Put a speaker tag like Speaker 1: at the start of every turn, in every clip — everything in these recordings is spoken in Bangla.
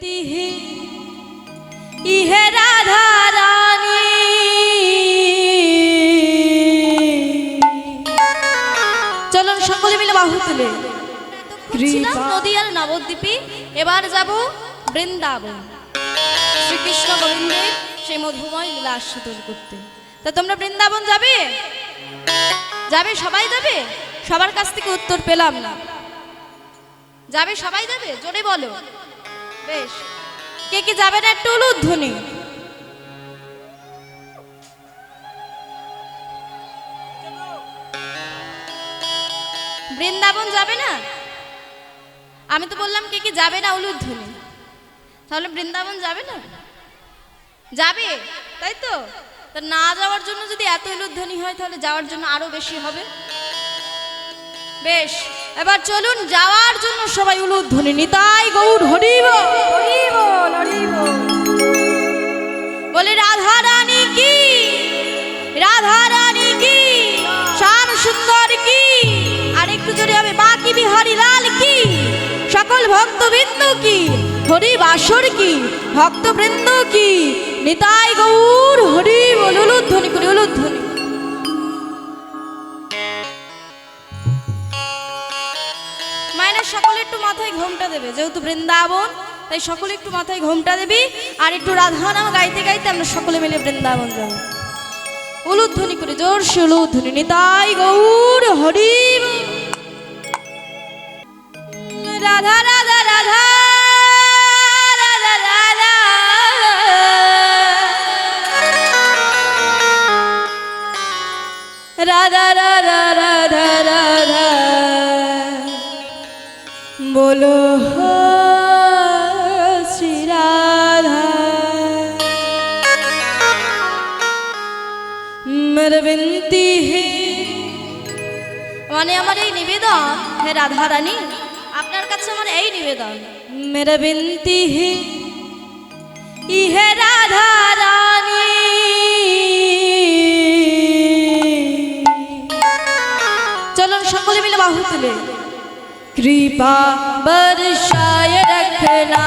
Speaker 1: বিনতি ইহে রাধা রানী। চলুন সকলে মিলে বাহু তুলে। ছিলাম নদীয়ার নবদ্বীপে এবার যাব বৃন্দাবন। শ্রীকৃষ্ণ গোবিন্দের সেই মধুময় লীলা আস্বাদন করতে। তা তোমরা বৃন্দাবন যাবে? যাবে সবাই যাবে? সবার কাছ থেকে উত্তর পেলাম না। যাবে সবাই যাবে? জোরে বলো। বেশ। কে কে যাবে না একটু উলুধ্বনি বৃন্দাবন যাবে না? আমি তো বললাম কে কি যাবে না উলুধ্বনি তাহলে বৃন্দাবন যাবে না? যাবে, তাই তো? তা না যাওয়ার জন্য যদি এত উলুধ্বনি হয়, তাহলে যাওয়ার জন্য আরও বেশি হবে। বেশ। এবার চলুন যাওয়ার জন্য সবাই উলুধ্বনি নিতাই গৌর হরিব। বলে রাধা রানী কি? রাধা রানী কি? শ্যাম সুন্দর কি? আর একটু জোরে হবে মা কি বিহারি লাল কি? সকল ভক্তবৃন্দ কি? হরি বাসর কি? ভক্তবৃন্দ কি? নিতাই গৌর হরি বল উলুধ্বনি করে উলুধ্বনি। সকলে একটু মাথায় ঘোমটা দেবে। যেহেতু বৃন্দাবন, তাই সকলে একটু মাথায় ঘোমটা দেবি। আর একটু রাধা নাম গাইতে গাইতে আমরা সকলে মিলে বৃন্দাবন যাব। উলুধ্বনি করে জোর সে উলুধ্বনি নিতাই গৌর হরি রাধা রাধা রাধা। রাধা রাধা। मेरे विनती है মানে আমার এই নিবেদন হে রাধা রানী আপনার কাছে আমার এই নিবেদন মেরে বিনতি হে ইহে রাধা রানী চলুন সকলে মিলে বাহু তুলে कृपा बरसाय रखना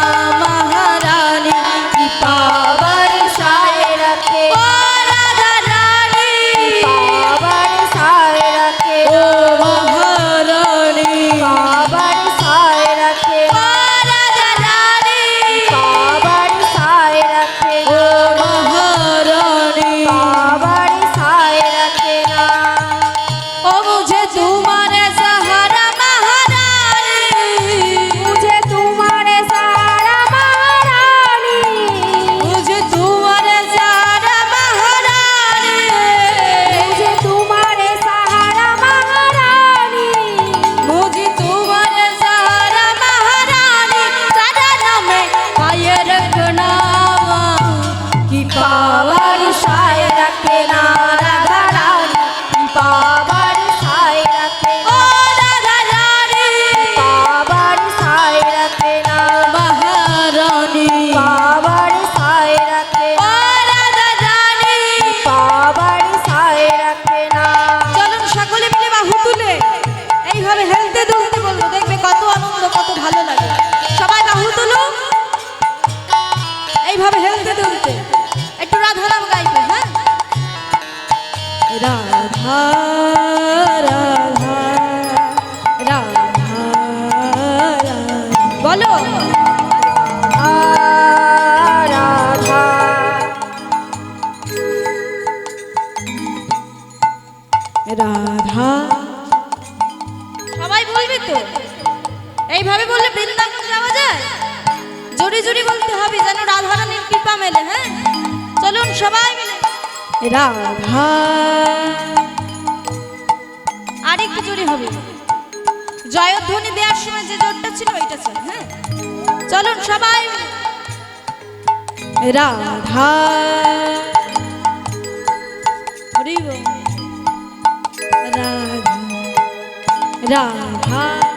Speaker 1: হেলতে দুলতে বলব দেখবে কত আনন্দ, কত ভালো লাগে। সবাই বাহু তুলো। এইভাবে হেলতে দুলতে। একটু রাধা নাম গাইবে হ্যাঁ? রাধা রাধা রাধা। বলো।
Speaker 2: রাধা।
Speaker 1: বলবে তো? এইভাবে বললে বৃন্দাবন যাওয়া যায়? জোরে জোরে বলতে হবে যেন রাধা রানীর কৃপা মেলে হ্যাঁ? চলুন সবাই মিলে। রাধা। আর একটু জোরে হবে। জয়ধ্বনি দেওয়ার সময় যে জোরটা ছিল ওইটা চাই হ্যাঁ? চলুন সবাই মিলে। রাধা। রাধা।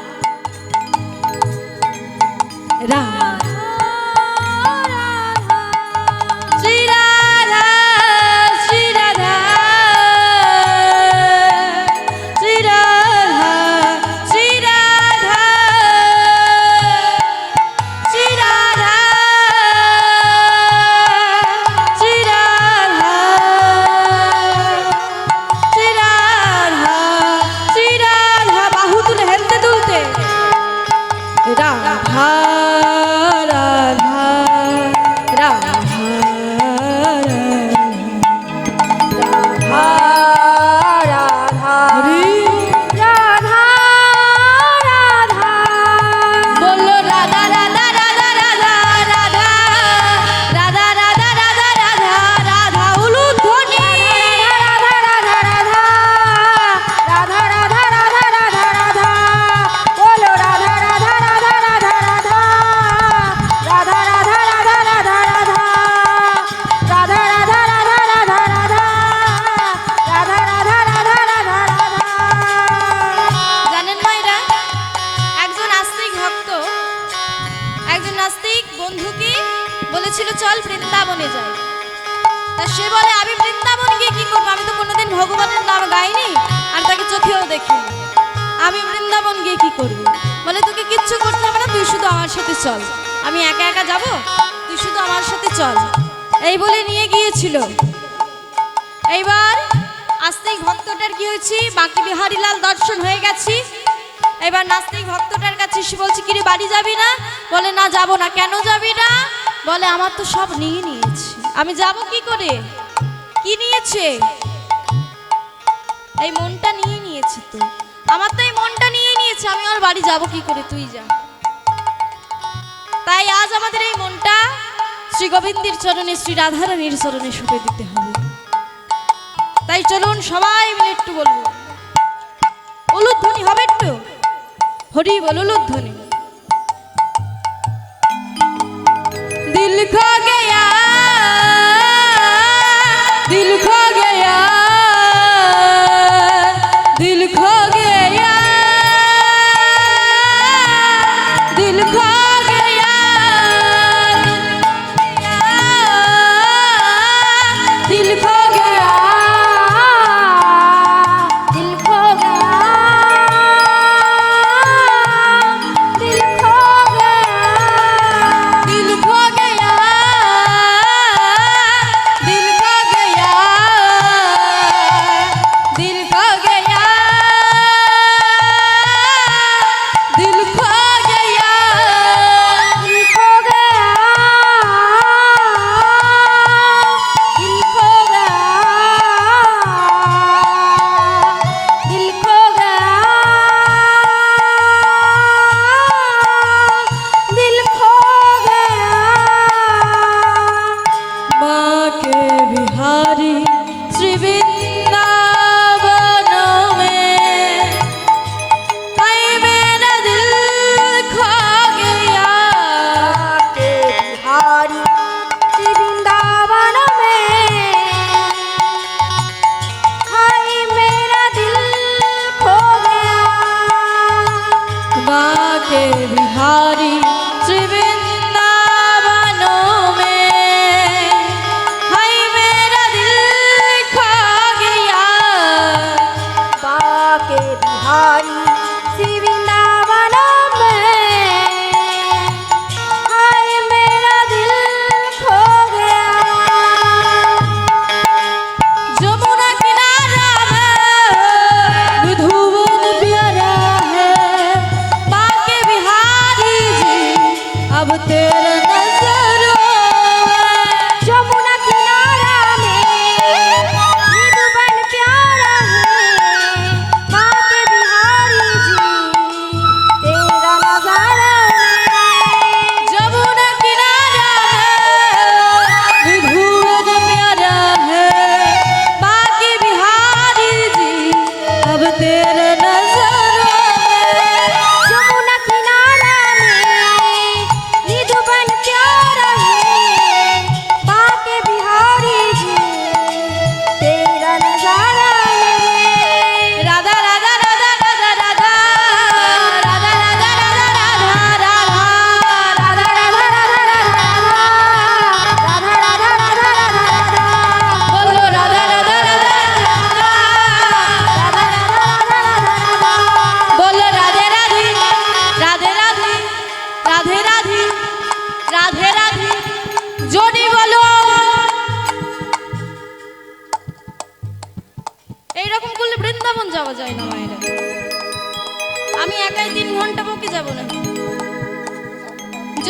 Speaker 1: সাথে চল। আমি একা একা যাব? তুই শুধু আমার সাথে চল। এই বলে নিয়ে গিয়েছিল। এইবার আস্তিক ভক্তটার কি হয়েছি? বাকি বিহারীলাল দর্শন হয়ে গেছি। এবার নাস্তিক ভক্তটার কাছে এসে বলছে, কিরে, বাড়ি যাবি না? বলে, না, যাব না। কেন যাবি না? বলে, আমার তো সব নিয়ে নিয়েছে। আমি যাব কি করে? কি নিয়েছে? এই মনটা নিয়ে নিয়েছে তো। আমার তো এই মনটা নিয়ে নিয়েছে। আমি আর বাড়ি যাব কি করে? তুই যা। তাই আজ আমাদের এই মনটা শ্রী গোবিন্দের চরণে শ্রী রাধারানীর চরণে শুনে দিতে হবে। তাই চলুন সবাই মিলে একটু বলব। উলুধ্বনি হবে একটু? হরি বল উলুধ্বনি। দিল খো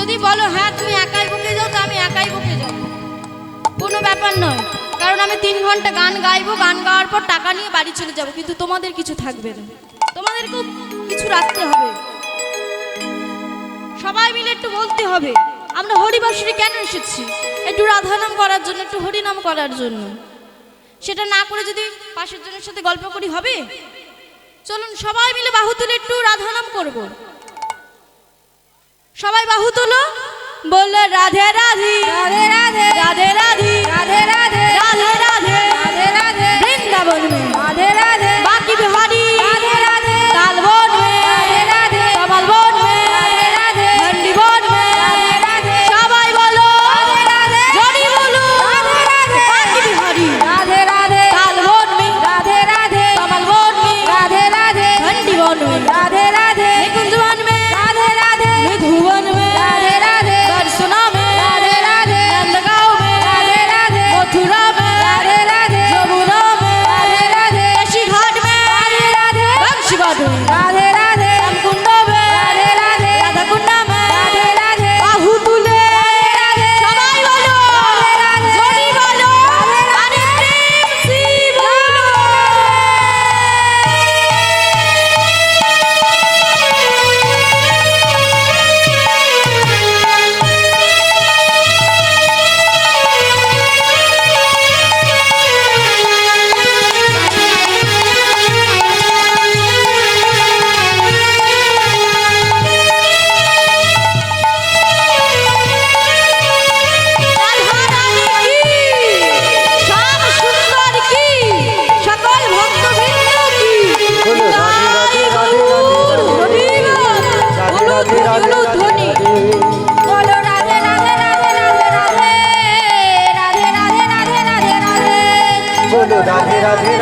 Speaker 1: যদি বলো হ্যাঁ তুমি একাই বকে যাও, তো আমি একাই বকে যাব কোনো ব্যাপার নয়, কারণ আমি তিন ঘণ্টা গান গাইবো, গান গাওয়ার পর টাকা নিয়ে বাড়ি চলে যাব, কিন্তু তোমাদের কিছু থাকবে না। তোমাদেরকেও কিছু রাখতে হবে। সবাই মিলে একটু বলতে হবে, আমরা হরিবাসরে কেন এসেছি? একটু রাধা নাম করার জন্য, একটু হরিনাম করার জন্য। সেটা না করে যদি পাশের জনের সাথে গল্প করি হবে? চলুন, সবাই মিলে বাহু তুলে একটু রাধা নাম করব। সবাই বাহু তুলো। বলল রাধে রাধি। রাধে রাধে। রাধে রাধি। রাধে রাধে। রাধে রাধে।